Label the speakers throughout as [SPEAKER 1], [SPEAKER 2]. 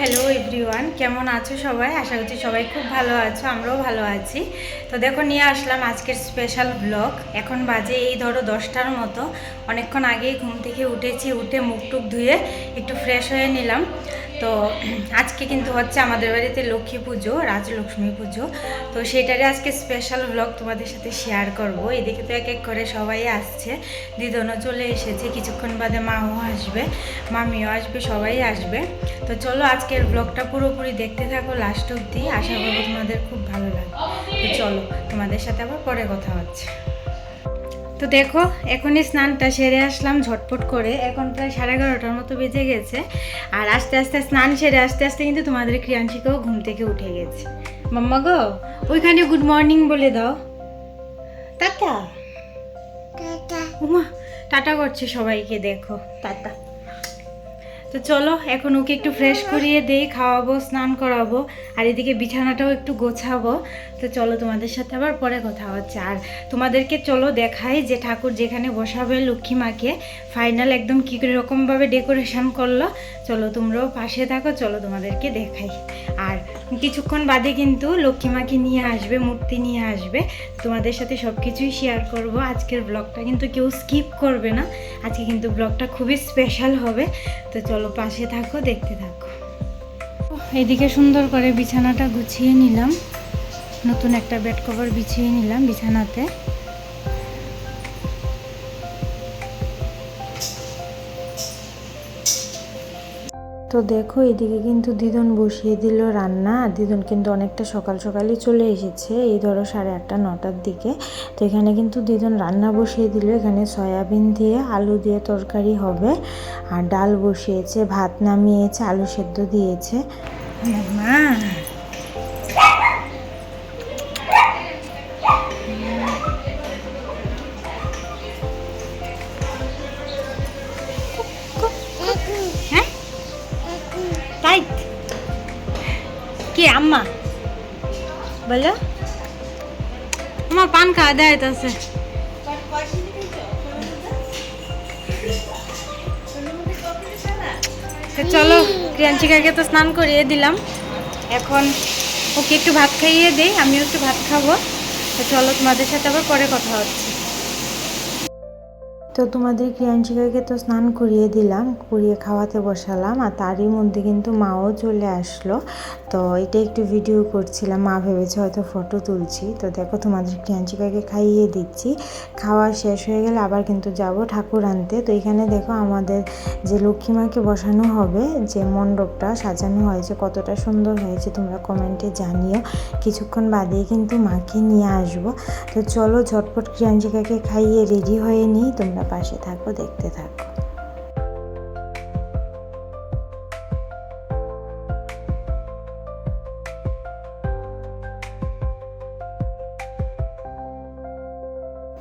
[SPEAKER 1] Hello everyone কেমন আছো সবাই? আশা করছি সবাই খুব ভালো আছো, আমরাও ভালো আছি। তো দেখো, নিয়ে আসলাম আজকের স্পেশাল ব্লগ এখন বাজে এই ধরো দশটার মতো। অনেকক্ষণ আগেই ঘুম থেকে উঠেছি, উঠে মুখ টুক ধুয়ে একটু ফ্রেশ হয়ে নিলাম। তো আজকে কিন্তু হচ্ছে আমাদের বাড়িতে লক্ষ্মী পুজো, রাজলক্ষ্মী পুজো। তো সেটারই আজকে স্পেশাল ব্লগ তোমাদের সাথে শেয়ার করব। এদিকে তো এক এক করে সবাই আসছে। দিদনও চলে এসেছে। কিছুক্ষণ বাদে মাও আসবে, মামিও আসবে, সবাই আসবে। তো চলো আজকের ব্লগটা পুরোপুরি দেখতে থাকো লাস্ট অবধি। আশা করব তোমাদের খুব ভালো লাগবে। তো চলো তোমাদের সাথে আবার পরে কথা হচ্ছে। তো দেখো এখনই স্নানটা সেরে আসলাম ঝটপট করে। এখন প্রায় সাড়ে এগারোটার মতো বেজে গেছে। আর আস্তে আস্তে স্নান সেরে আস্তে আস্তে কিন্তু তোমাদের ক্রিয়াংশিকেও ঘুম থেকে উঠে গেছে। মাম্মা গো ওইখানে গুড মর্নিং বলে দাও। টাটা। উমা টাটা করছে সবাইকে দেখো টাটা। তো চলো, এখন ওকে একটু ফ্রেশ করিয়ে দেই, খাওয়াবো, স্নান করাবো, আর এদিকে বিছানাটাও একটু গোছাবো। তো চলো, তোমাদের সাথে আবার পরে কথা হচ্ছে। আর তোমাদেরকে চলো দেখাই যে ঠাকুর যেখানে বসাবে লক্ষ্মী মাকে ফাইনাল একদম কী রকমভাবে ডেকোরেশন করল। চলো, তোমরাও পাশে থাকো, চলো তোমাদেরকে দেখাই। আর কিছুক্ষণ বাদে কিন্তু লক্ষ্মীমাকে নিয়ে আসবে, মূর্তি নিয়ে আসবে। তোমাদের সাথে সব কিছুই শেয়ার করব। আজকের ব্লগটা কিন্তু কেউ স্কিপ করবে না। আজকে কিন্তু ব্লগটা খুবই স্পেশাল হবে। তো চলো পাশে থাকো, দেখতে থাকো। এইদিকে সুন্দর করে বিছানাটা গুছিয়ে নিলাম। নতুন একটা বেড কভার বিছিয়ে নিলাম বিছানাতে। তো দেখো, এদিকে কিন্তু দিদন বসিয়ে দিল রান্না। দিদন কিন্তু অনেকটা সকাল সকালই চলে এসেছে, এই ধরো সাড়ে আটটা, নটার দিকে। তো এখানে কিন্তু দিদন রান্না বসিয়ে দিল। এখানে সয়াবিন দিয়ে আলু দিয়ে তরকারি হবে আর ডাল বসিয়েছে, ভাত নামিয়েছে, আলু সেদ্ধ দিয়েছে। মা। বলো। আমার পান খাওয়া দেয় তাছে চলো প্রিয়াঞ্চিকাকে তো স্নান করিয়ে দিলাম। এখন ওকে একটু ভাত খাইয়ে দিই, আমিও একটু ভাত খাব। তো চলো তোমাদের সাথে আবার পরে কথা হচ্ছে। তো তোমাদের ক্রিয়াঞ্চিকাকে তো স্নান করিয়ে দিলাম, করিয়ে খাওয়াতে বসালাম, আর তারই মধ্যে কিন্তু মাও চলে আসলো। তো এটা একটু ভিডিও করছিলাম, মা ভেবেছে হয়তো ফটো তুলছি। তো দেখো তোমাদের ক্রিয়াঞ্চিকাকে খাইয়ে দিচ্ছি। খাওয়া শেষ হয়ে গেলে আবার কিন্তু যাব ঠাকুর আনতে। তো এখানে দেখো আমাদের যে লক্ষ্মী মাকে বসানো হবে, যে মণ্ডপটা সাজানো হয়েছে, কতটা সুন্দর হয়েছে, তোমরা কমেন্টে জানিও। কিছুক্ষণ বাদেই কিন্তু মাকে নিয়ে আসব। তো চলো ঝটপট ক্রিয়াঞ্চিকাকে খাইয়ে রেডি হয়ে নিই, তোমরা পাশে থাকো দেখতে থাকো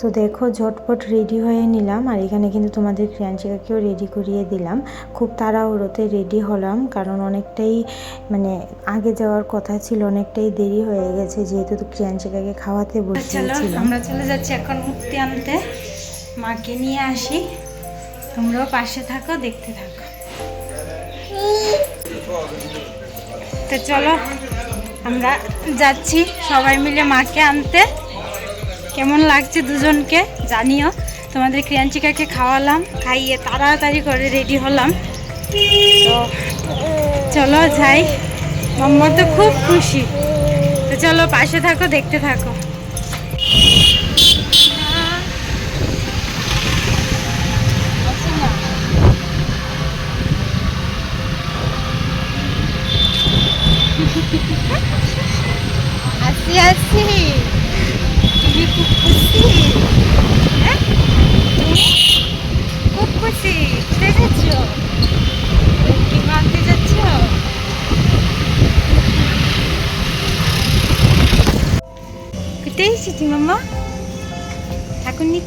[SPEAKER 1] তো দেখো ঝটপট রেডি হয়ে নিলাম আর এখানে কিন্তু তোমাদের ক্রিয়াঞ্চিকাকেও রেডি করিয়ে দিলাম। খুব তাড়াহুড়োতে রেডি হলাম কারণ অনেকটাই মানে আগে যাওয়ার কথা ছিল অনেকটাই দেরি হয়ে গেছে যেহেতু ক্রিয়াঞ্চিকাকে খাওয়াতে বসিয়েছিলাম। আমরা চলে যাচ্ছি এখন মুক্তি আনতে। মাকে নিয়ে আসি। তোমরাও পাশে থাকো, দেখতে থাকো। তো চলো, আমরা যাচ্ছি সবাই মিলে মাকে আনতে। কেমন লাগছে দুজনকে জানিও। তোমাদের ক্রিয়াঞ্চিকাকে খাওয়ালাম, খাইয়ে তাড়াতাড়ি করে রেডি হলাম। তো চলো যাই। মাম্মা তো খুব খুশি। তো চলো পাশে থাকো, দেখতে থাকো।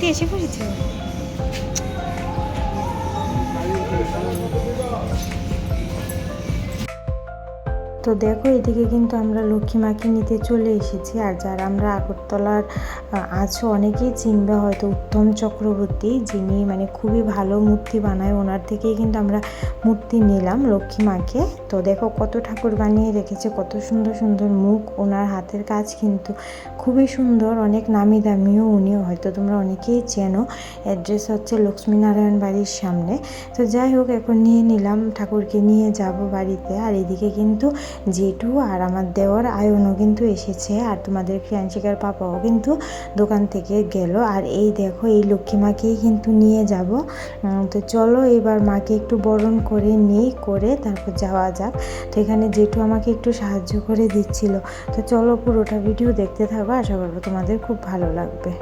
[SPEAKER 1] এসে পড়েছো তো দেখো, এদিকে কিন্তু আমরা লক্ষ্মী মাকে নিতে চলে এসেছি। আর যারা আমরা আগরতলার আছো, অনেকেই চিনবে হয়তো উত্তম চক্রবর্তী, যিনি মানে খুবই ভালো মূর্তি বানায়। ওনার থেকেই কিন্তু আমরা মূর্তি নিলাম লক্ষ্মী মাকে। তো দেখো, কত ঠাকুর বানিয়ে রেখেছে, কত সুন্দর সুন্দর মুখ। ওনার হাতের কাজ কিন্তু খুবই সুন্দর, অনেক নামি দামিও উনিও হয়তো তোমরা অনেকেই চেনো। অ্যাড্রেস হচ্ছে লক্ষ্মীনারায়ণ বাড়ির সামনে। তো যাই হোক, এখন নিয়ে নিলাম ঠাকুরকে, নিয়ে যাব বাড়িতে। আর এদিকে কিন্তু জেঠু আর আমার দেওয়ার আয়নও কিন্তু এসেছে আর তোমাদের ক্রিয়াঞ্চিকার পাপাও কিন্তু দোকান থেকে গেল। আর এই দেখো, এই লক্ষ্মী মাকেই কিন্তু নিয়ে যাব। তো চলো এবার মাকে একটু বরণ করে নিই, করে তারপর যাওয়া যাক। তো এখানে জেঠু আমাকে একটু সাহায্য করে দিচ্ছিল। তো চলো পুরোটা ভিডিও দেখতে থাকো, আশা করব তোমাদের খুব ভালো লাগবে।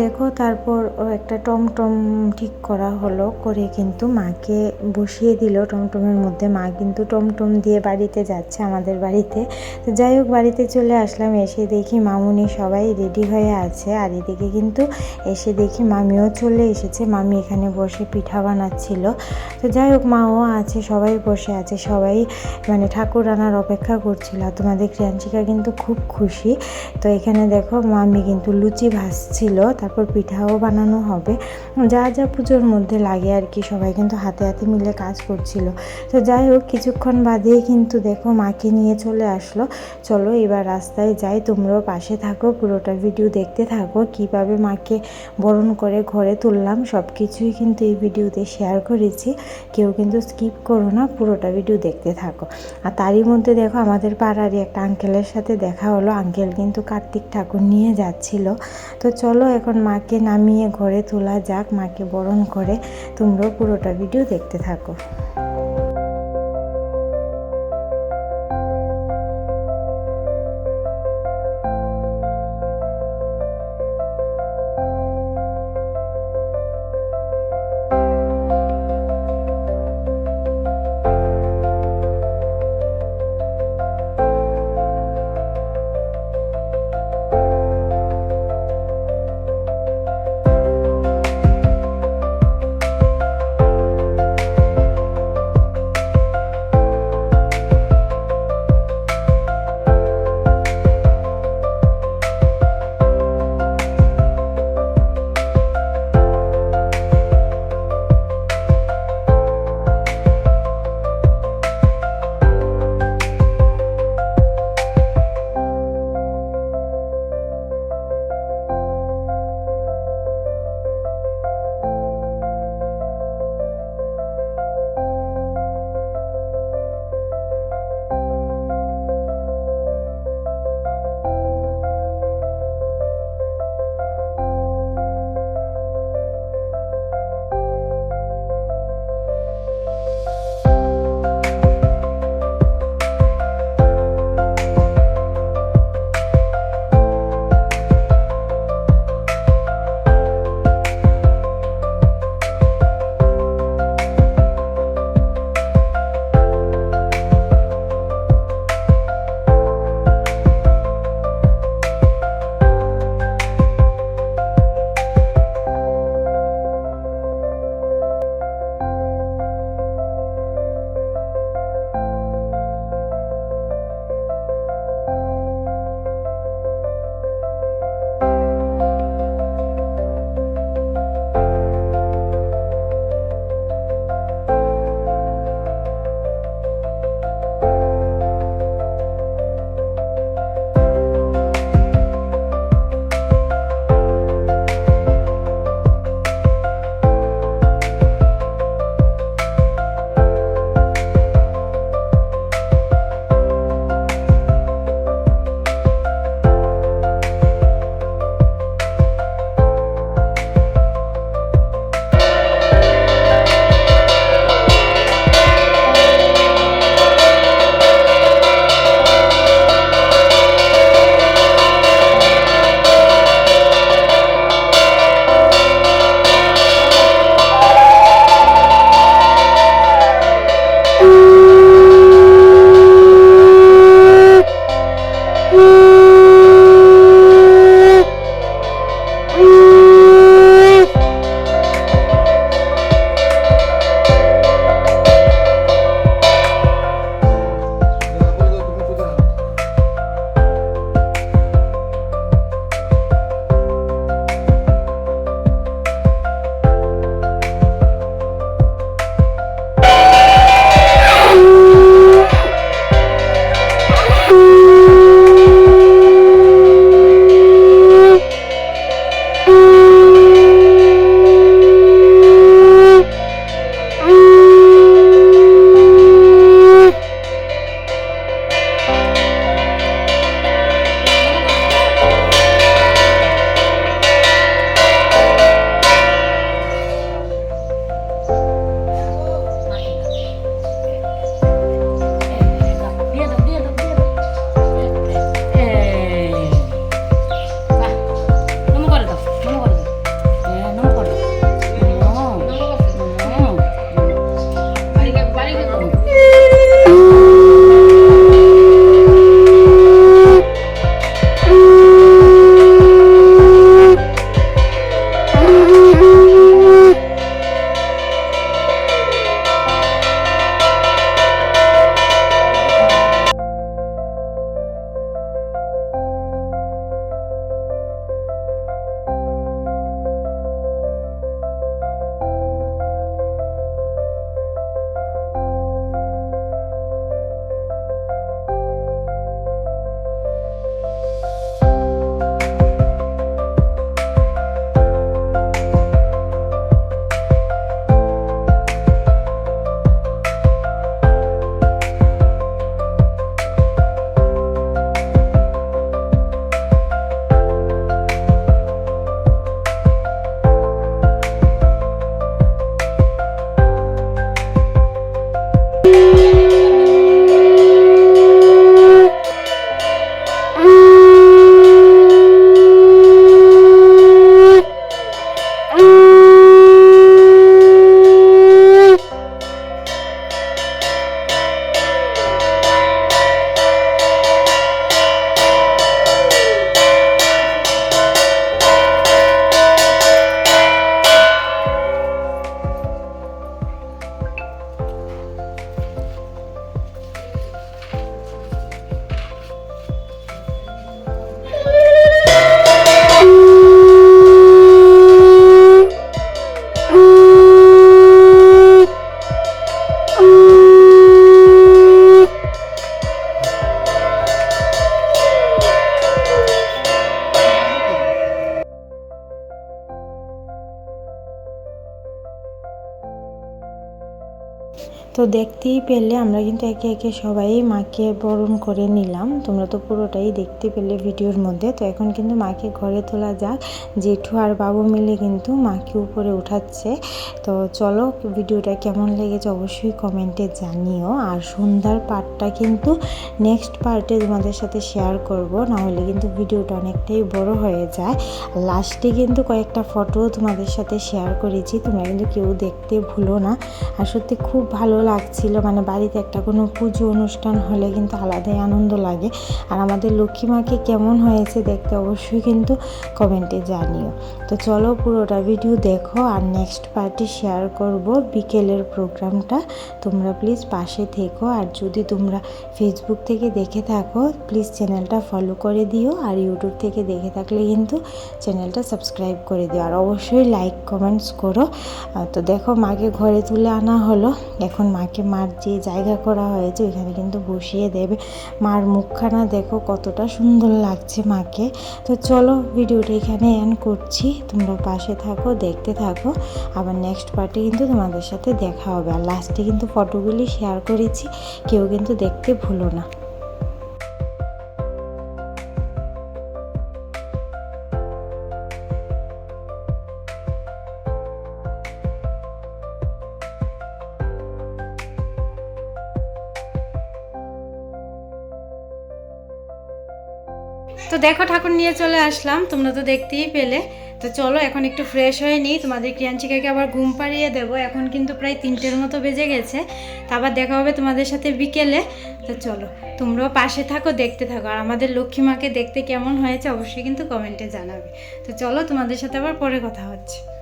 [SPEAKER 1] দেখো, তারপর ও একটা টমটম ঠিক করা হলো করে কিন্তু মাকে বসিয়ে দিল টমটমের মধ্যে। মা কিন্তু টমটম দিয়ে বাড়িতে যাচ্ছে আমাদের বাড়িতে। তো যাই হোক, বাড়িতে চলে আসলাম, এসে দেখি মামুনি সবাই রেডি হয়ে আছে। আর এদিকে কিন্তু এসে দেখি মামিও চলে এসেছে। মামি এখানে বসে পিঠা বানাচ্ছিল। তো যাই হোক মাও আছে, সবাই বসে আছে। সবাই মানে ঠাকুর আনার অপেক্ষা করছিল। তোমাদের ক্রিয়াঞ্চিকা কিন্তু খুব খুশি। তো এখানে দেখো, মামি কিন্তু লুচি ভাজছিল। তারপর পিঠাও বানানো হবে। যা যা পুজোর মধ্যে লাগে আর কি, সবাই কিন্তু হাতে হাতে মিলে কাজ করছিল। তো যাই হোক, কিছুক্ষণ বাদেই কিন্তু দেখো মাকে নিয়ে চলে আসলো। চলো এবার রাস্তায় যাই, তোমরাও পাশে থাকো, পুরোটা ভিডিও দেখতে থাকো। কীভাবে মাকে বরণ করে ঘরে তুললাম সব কিছুই কিন্তু এই ভিডিওতে শেয়ার করেছি। কেউ কিন্তু স্কিপ করো না, পুরোটা ভিডিও দেখতে থাকো। আর তারই মধ্যে দেখো আমাদের পাড়ারই একটা আঙ্কেলের সাথে দেখা হলো। আঙ্কেল কিন্তু কার্তিক ঠাকুর নিয়ে যাচ্ছিল। তো চলো এখন মাকে নামিয়ে ঘরে তোলা যাক। মাকে বরণ করে তোমরাও পুরোটা ভিডিও দেখতে থাকো। দেখতেই পেলে, আমরা কিন্তু একে একে সবাই মাকে বরণ করে নিলাম। তোমরা তো পুরোটাই দেখতে পেলে ভিডিওর মধ্যে। তো এখন কিন্তু মাকে ঘরে তোলা যাক। জেঠু আর বাবু মিলে কিন্তু মাকে উপরে উঠাচ্ছে। তো চলো, ভিডিওটা কেমন লেগেছে অবশ্যই কমেন্টে জানিও। আর সন্ধ্যার পার্টটা কিন্তু নেক্সট পার্টে তোমাদের সাথে শেয়ার করব। না হলে কিন্তু ভিডিওটা অনেকটাই বড় হয়ে যায়। লাস্টে কিন্তু কয়েকটা ফটো তোমাদের সাথে শেয়ার করেছি। তোমরা কিন্তু কেউ দেখতে ভুলো না। আর সত্যি খুব ভালো লাগছিল মানে বাড়িতে একটা কোনো পুজো অনুষ্ঠান হলে কিন্তু আলাদাই আনন্দ লাগে। আর আমাদের লক্ষ্মী মাকে কেমন হয়েছে দেখতে অবশ্যই কিন্তু কমেন্টে জানিও। তো চলো পুরোটা ভিডিও দেখো আর নেক্সট পার্টি শেয়ার করব বিকেলের প্রোগ্রামটা তোমরা প্লিজ পাশে থেকো আর যদি তোমরা ফেসবুক থেকে দেখে থাকো প্লিজ চ্যানেলটা ফলো করে দিও আর ইউটিউব থেকে দেখে থাকলে কিন্তু চ্যানেলটা সাবস্ক্রাইব করে দিও। আর অবশ্যই লাইক কমেন্টস করো। তো দেখো মাকে ঘরে তুলে আনা হলো। এখন মাকে, মার যে জায়গা করা হয়েছে ওইখানে কিন্তু বসিয়ে দেবে। মার মুখখানা দেখো কতটা সুন্দর লাগছে মাকে। তো চলো ভিডিওটা এখানে এন্ড করছি। তোমরা পাশে থাকো, দেখতে থাকো। আবার নেক্সট পার্টে কিন্তু তোমাদের সাথে দেখা হবে। আর লাস্টে কিন্তু ফটোগুলি শেয়ার করেছি। কেউ কিন্তু দেখতে ভুলো না।
[SPEAKER 2] দেখো, ঠাকুর নিয়ে চলে আসলাম। তোমরা তো দেখতেই পেলে। তো চলো, এখন একটু ফ্রেশ হয়ে নিই। তোমাদের ক্রিয়াঞ্চিকাকে আবার ঘুম পাড়িয়ে দেবো। এখন কিন্তু প্রায় তিনটের মতো বেজে গেছে। তারপর আবার দেখা হবে তোমাদের সাথে বিকেলে। তো চলো, তোমরাও পাশে থাকো, দেখতে থাকো। আর আমাদের লক্ষ্মী মাকে দেখতে কেমন হয়েছে, অবশ্যই কিন্তু কমেন্টে জানাবে। তো চলো, তোমাদের সাথে আবার পরে কথা হচ্ছে।